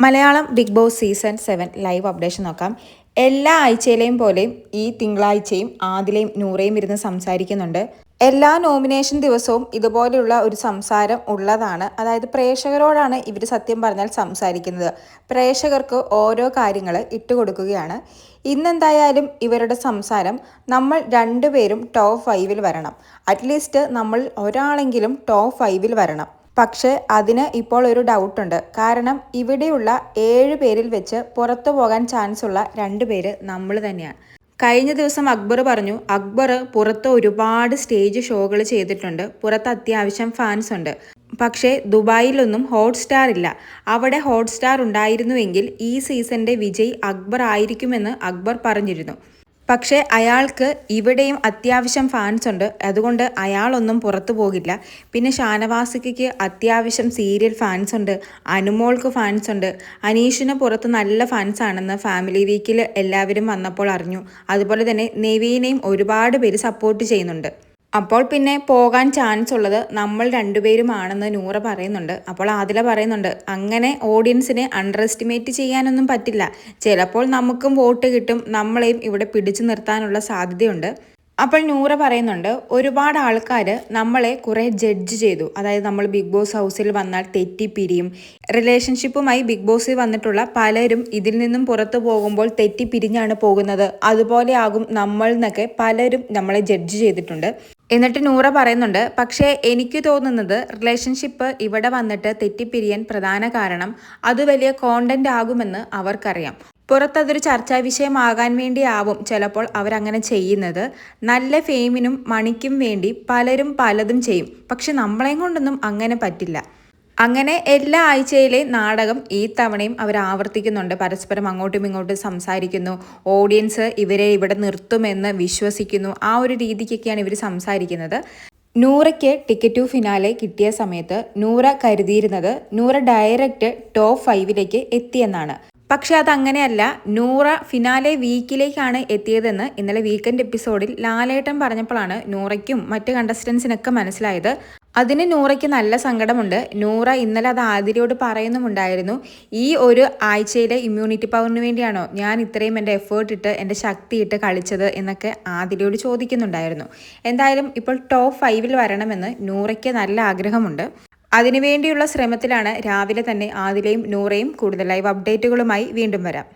Malayalam Big Boss season seven live updation നോക്കാം. എല്ലാ ആഴ്ചയിലെയും പോലെയും ഈ തിങ്കളാഴ്ചയും ആദിലെയും നൂറേയും ഇരുന്ന് സംസാരിക്കുന്നുണ്ട്. എല്ലാ നോമിനേഷൻ ദിവസവും ഇതുപോലെയുള്ള ഒരു സംസാരം ഉള്ളതാണ്. അതായത് പ്രേക്ഷകരോടാണ് ഇവർ സത്യം പറഞ്ഞാൽ സംസാരിക്കുന്നത്. പ്രേക്ഷകർക്ക് ഓരോ കാര്യങ്ങൾ ഇട്ടുകൊടുക്കുകയാണ് ഇന്നെന്തായാലും ഇവരുടെ സംസാരം നമ്മൾ രണ്ടുപേരും ടോപ്പ് ഫൈവിൽ വരണം. അറ്റ്ലീസ്റ്റ് നമ്മൾ ഒരാളെങ്കിലും ടോപ്പ് ഫൈവിൽ വരണം. പക്ഷേ അതിന് ഇപ്പോൾ ഒരു ഡൗട്ടുണ്ട്. കാരണം ഇവിടെയുള്ള ഏഴ് പേരിൽ വെച്ച് പുറത്തു പോകാൻ ചാൻസ് ഉള്ള രണ്ട് പേര് നമ്മൾ തന്നെയാണ്. കഴിഞ്ഞ ദിവസം അക്ബർ പറഞ്ഞു അക്ബർ പുറത്ത് ഒരുപാട് സ്റ്റേജ് ഷോകൾ ചെയ്തിട്ടുണ്ട്. പുറത്ത് അത്യാവശ്യം ഫാൻസ് ഉണ്ട്. പക്ഷേ ദുബായിലൊന്നും ഹോട്ട് സ്റ്റാർ ഇല്ല. അവിടെ ഹോട്ട് സ്റ്റാർ ഉണ്ടായിരുന്നുവെങ്കിൽ ഈ സീസണിന്റെ വിജയ് അക്ബർ ആയിരിക്കുമെന്ന് അക്ബർ പറഞ്ഞിരുന്നു. പക്ഷേ അയാൾക്ക് ഇവിടെയും അത്യാവശ്യം ഫാൻസ് ഉണ്ട്. അതുകൊണ്ട് അയാളൊന്നും പുറത്തു പോകില്ല. പിന്നെ ഷാനവാസിക്ക് അത്യാവശ്യം സീരിയൽ ഫാൻസ് ഉണ്ട്. അനുമോൾക്ക് ഫാൻസ് ഉണ്ട്. അനീഷിന് പുറത്ത് നല്ല ഫാൻസ് ആണെന്ന് ഫാമിലി വീക്കിൽ എല്ലാവരും വന്നപ്പോൾ അറിഞ്ഞു. അതുപോലെ തന്നെ നെവീനെയും ഒരുപാട് പേര് സപ്പോർട്ട് ചെയ്യുന്നുണ്ട്. അപ്പോൾ പിന്നെ പോകാൻ ചാൻസ് ഉള്ളത് നമ്മൾ രണ്ടുപേരുമാണെന്ന് നൂറ പറയുന്നുണ്ട്. അപ്പോൾ ആദില പറയുന്നുണ്ട് അങ്ങനെ ഓഡിയൻസിനെ അണ്ടർ എസ്റ്റിമേറ്റ് ചെയ്യാനൊന്നും പറ്റില്ല. ചിലപ്പോൾ നമുക്കും വോട്ട് കിട്ടും. നമ്മളെയും ഇവിടെ പിടിച്ചു നിർത്താനുള്ള സാധ്യതയുണ്ട്. അപ്പോൾ നൂറ പറയുന്നുണ്ട് ഒരുപാട് ആൾക്കാർ നമ്മളെ കുറേ ജഡ്ജ് ചെയ്തു. അതായത് നമ്മൾ ബിഗ് ബോസ് ഹൗസിൽ വന്നാൽ തെറ്റിപ്പിരിയും. റിലേഷൻഷിപ്പുമായി ബിഗ് ബോസിൽ വന്നിട്ടുള്ള പലരും ഇതിൽ നിന്നും പുറത്തു പോകുമ്പോൾ തെറ്റിപ്പിരിഞ്ഞാണ് പോകുന്നത്. അതുപോലെ ആകും നമ്മൾ എന്നൊക്കെ പലരും നമ്മളെ ജഡ്ജ് ചെയ്തിട്ടുണ്ട്. എന്നിട്ട് നൂറ പറയുന്നുണ്ട് പക്ഷേ എനിക്ക് തോന്നുന്നത് റിലേഷൻഷിപ്പ് ഇവിടെ വന്നിട്ട് തെറ്റിപ്പിരിയാൻ പ്രധാന കാരണം അത് വലിയ കോണ്ടന്റ് ആകുമെന്ന് അവർക്കറിയാം. പുറത്തതൊരു ചർച്ചാ വിഷയമാകാൻ വേണ്ടിയാവും ചിലപ്പോൾ അവരങ്ങനെ ചെയ്യുന്നത്. നല്ല ഫെയിമിനും മണിക്കും വേണ്ടി പലരും പലതും ചെയ്യും. പക്ഷെ നമ്മളെയും കൊണ്ടൊന്നും അങ്ങനെ പറ്റില്ല. അങ്ങനെ എല്ലാ ആഴ്ചയിലെ നാടകം ഈ തവണയും അവർ ആവർത്തിക്കുന്നുണ്ട്. പരസ്പരം അങ്ങോട്ടും ഇങ്ങോട്ടും സംസാരിക്കുന്നു. ഓഡിയൻസ് ഇവരെ ഇവിടെ നിർത്തുമെന്ന് വിശ്വസിക്കുന്നു. ആ ഒരു രീതിക്കൊക്കെയാണ് ഇവർ സംസാരിക്കുന്നത്. നൂറയ്ക്ക് ടിക്കറ്റ് ടു ഫിനാലെ കിട്ടിയ സമയത്ത് നൂറ കരുതിയിരുന്നത് നൂറ ഡയറക്റ്റ് ടോപ്പ് ഫൈവിലേക്ക് എത്തിയെന്നാണ്. പക്ഷെ അതങ്ങനെയല്ല നൂറ ഫിനാലെ വീക്കിലേക്കാണ് എത്തിയതെന്ന് ഇന്നലെ വീക്കെൻഡ് എപ്പിസോഡിൽ ലാലേട്ടൻ പറഞ്ഞപ്പോഴാണ് നൂറയ്ക്കും മറ്റ് കണ്ടസ്റ്റൻസിനൊക്കെ മനസ്സിലായത്. അതിന് നൂറയ്ക്ക് നല്ല സങ്കടമുണ്ട്. നൂറ ഇന്നലെ അത് ആതിരയോട് പറയുന്നുമുണ്ടായിരുന്നു. ഈ ഒരു ആഴ്ചയിലെ ഇമ്മ്യൂണിറ്റി പവറിന് വേണ്ടിയാണോ ഞാൻ ഇത്രയും എന്റെ എഫേർട്ട് ഇട്ട് എന്റെ ശക്തി ഇട്ട് കളിച്ചത് എന്നൊക്കെ ആതിരയോട് ചോദിക്കുന്നുണ്ടായിരുന്നു. എന്തായാലും ഇപ്പോൾ ടോപ്പ് ഫൈവിൽ വരണമെന്ന് നൂറയ്ക്ക് നല്ല ആഗ്രഹമുണ്ട്. അതിനുവേണ്ടിയുള്ള ശ്രമത്തിലാണ് രാവിലെ തന്നെ ആദിലയും നൂറയും കൂടുതൽ ലൈവ് അപ്ഡേറ്റുകളുമായി വീണ്ടും വരാം.